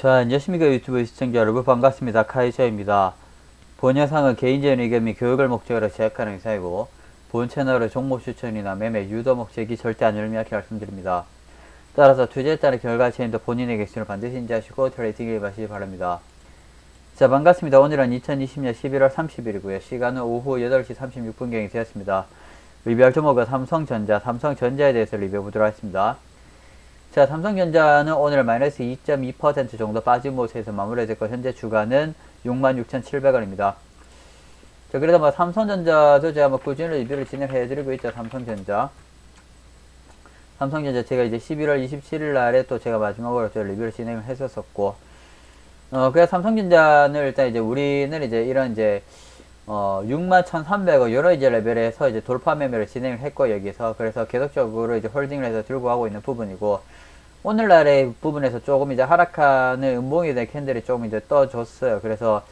자, 안녕하십니까 유튜브 시청자 여러분 반갑습니다. 카이샤입니다. 본 영상은 개인적인 의견 및 교육을 목적으로 제작하는 행사이고 본 채널의 종목 추천이나 매매 유도 목적이 절대 아니를 명확히 말씀드립니다. 따라서 투자에 따른 결과 체인도 본인의 객신을 반드시 인지하시고 트레이딩을 임하시기 바랍니다. 자 반갑습니다. 오늘은 2020년 11월 30일이고요. 시간은 오후 8시 36분경이 되었습니다. 리뷰할 종목은 삼성전자, 삼성전자에 대해서 리뷰해 보도록 하겠습니다. 자, 삼성전자는 오늘 마이너스 2.2% 정도 빠진 모습에서 마무리됐고 현재 주가는 66,700원입니다. 자, 그래도 뭐 삼성전자도 제가 뭐 꾸준히 리뷰를 진행해 드리고 있죠. 삼성전자. 삼성전자 제가 이제 11월 27일 날에 또 제가 마지막으로 저 리뷰를 진행을 했었었고, 어, 그래서 삼성전자는 일단 이제 우리는 이제 이런 이제 어, 61,300원 여러 이제 레벨에서 이제 돌파 매매를 진행을 했고 여기서 그래서 계속적으로 이제 홀딩을 해서 들고 가고 있는 부분이고 오늘날의 부분에서 조금 이제 하락하는 음봉이 된 캔들이 조금 이제 떠줬어요. 그래서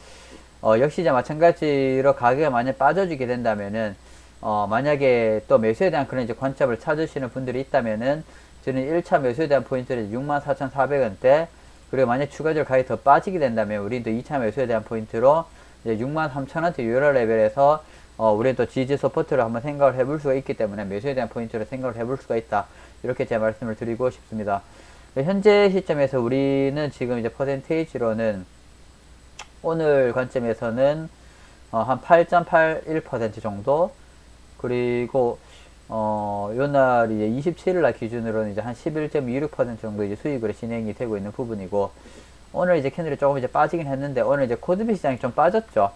어, 역시 이제 마찬가지로 가격이 만약 빠져주게 된다면은 어, 만약에 또 매수에 대한 그런 이제 관점을 찾으시는 분들이 있다면은 저는 1차 매수에 대한 포인트를 64,400원대 그리고 만약 추가적으로 가격이 더 빠지게 된다면 우리는 또 2차 매수에 대한 포인트로 이제 63,000원대 유로 레벨에서 어, 우리는 또 지지 서포트를 한번 생각을 해볼 수가 있기 때문에 매수에 대한 포인트를 생각을 해볼 수가 있다. 이렇게 제 말씀을 드리고 싶습니다. 현재 시점에서 우리는 지금 이제 퍼센테이지로는 오늘 관점에서는 어, 한 8.81% 정도 그리고 어, 요 날 이제 27일 날 기준으로는 이제 한 11.26% 정도 이제 수익으로 진행이 되고 있는 부분이고 오늘 이제 캔들이 조금 이제 빠지긴 했는데 오늘 이제 코스피 시장이 좀 빠졌죠.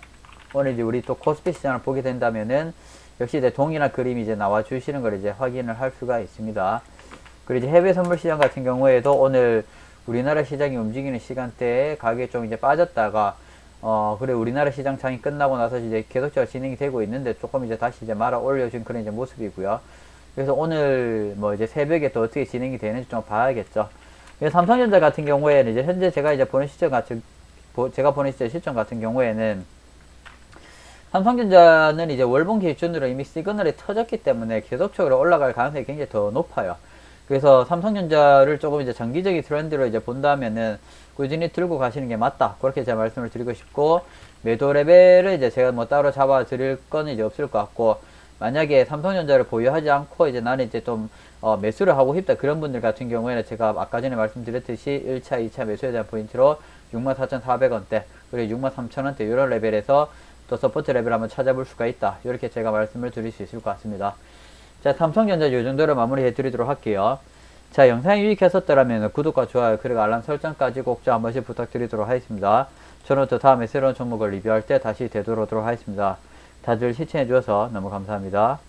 오늘 이제 우리 또 코스피 시장을 보게 된다면은 역시 이제 동일한 그림이 이제 나와 주시는 걸 이제 확인을 할 수가 있습니다. 그리고 이제 해외 선물 시장 같은 경우에도 오늘 우리나라 시장이 움직이는 시간대에 가격이 좀 이제 빠졌다가 어 그래 우리나라 시장 장이 끝나고 나서 이제 계속적으로 진행이 되고 있는데 조금 이제 다시 이제 말아 올려준 그런 이제 모습이고요. 그래서 오늘 뭐 이제 새벽에 또 어떻게 진행이 되는지 좀 봐야겠죠. 삼성전자 같은 경우에는 이제 현재 제가 이제 보는 시점 같은 제가 보는 시점 시점 같은 경우에는 삼성전자는 이제 월봉 기준으로 이미 시그널이 터졌기 때문에 계속적으로 올라갈 가능성이 굉장히 더 높아요. 그래서 삼성전자를 조금 이제 장기적인 트렌드로 이제 본다면은 꾸준히 들고 가시는 게 맞다. 그렇게 제가 말씀을 드리고 싶고 매도 레벨을 이제 제가 뭐 따로 잡아 드릴 거는 이제 없을 것 같고 만약에 삼성전자를 보유하지 않고 이제 나는 이제 좀 어, 매수를 하고 싶다 그런 분들 같은 경우에는 제가 아까 전에 말씀드렸듯이 1차, 2차 매수에 대한 포인트로 64,400원대 그리고 63,000원대 이런 레벨에서 또 서포트 레벨 한번 찾아볼 수가 있다. 이렇게 제가 말씀을 드릴 수 있을 것 같습니다. 자 삼성전자 이 정도로 마무리해 드리도록 할게요. 자 영상이 유익하셨더라면 구독과 좋아요 그리고 알람 설정까지 꼭좀한 번씩 부탁드리도록 하겠습니다. 저는 또 다음에 새로운 종목을 리뷰할 때 다시 되돌아오도록 하겠습니다 다들 시청해 주셔서 너무 감사합니다